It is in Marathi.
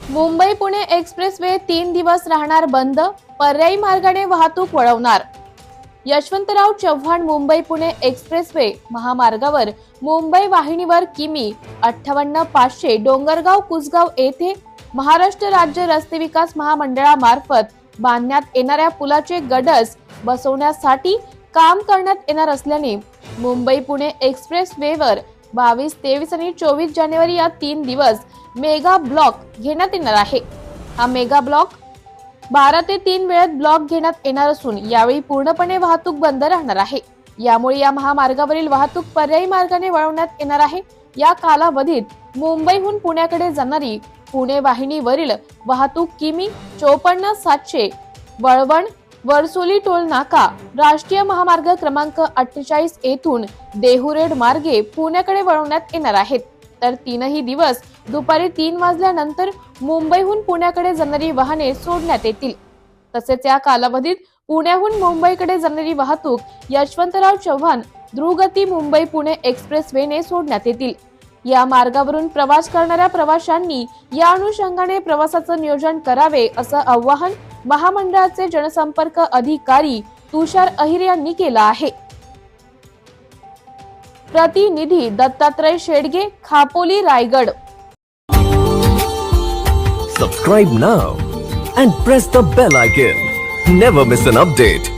मुंबई पुणे एक्सप्रेस वे तीन दिवस राहणार बंद पर्यायी मार्गाने वाहतूक वळवणार. यशवंतराव चव्हाण मुंबई पुणे एक्सप्रेस वे महामार्गावर मुंबई वाहिनीवर किमी अठ्ठावन्न पाचशे डोंगरगाव कुसगाव येथे महाराष्ट्र राज्य रस्ते विकास महामंडळामार्फत बांधण्यात येणाऱ्या पुलाचे गडस बसवण्यासाठी काम करण्यात येणार असल्याने मुंबई पुणे एक्सप्रेस वेवर बावीस तेवीस आणि चोवीस जानेवारी या तीन दिवस मेगा ब्लॉक घेण्यात येणार आहे. हा मेगा ब्लॉक बारा ते तीन वेळेत ब्लॉक घेण्यात येणार असून यावेळी पूर्णपणे वाहतूक बंद राहणार आहे. यामुळे या महामार्गावरील वाहतूक पर्यायी मार्गाने वळवण्यात येणार आहे. या कालावधीत मुंबईहून पुण्याकडे जाणारी पुणे वाहिनीवरील वाहतूक किमी चोपन्न सातशे वळवण वरसोली टोल नाका राष्ट्रीय महामार्ग क्रमांक अठ्ठेचाळीस येथून देहुरेड मार्गे पुण्याकडे वळवण्यात येणार आहेत. तर तीनही दिवस दुपारी तीन वाजल्यानंतर मुंबईहून पुण्याकडे जाणारी वाहने सोडण्यात येतील. तसेच या कालावधीत पुण्याहून मुंबईकडे जाणारी वाहतूक यशवंतराव चव्हाण द्रुगती मुंबई पुणे एक्सप्रेस वेने सोडण्यात येतील. या मार्गावरून प्रवास करणाऱ्या प्रवाशांनी या अनुषंगाने प्रवासाचं नियोजन करावे असं आवाहन महामंडळाचे जनसंपर्क अधिकारी तुषार अहिर यांनी केला आहे. प्रतिनिधी Dattatray Shedge Khapoli Raigad. Subscribe now and press the bell icon never miss an update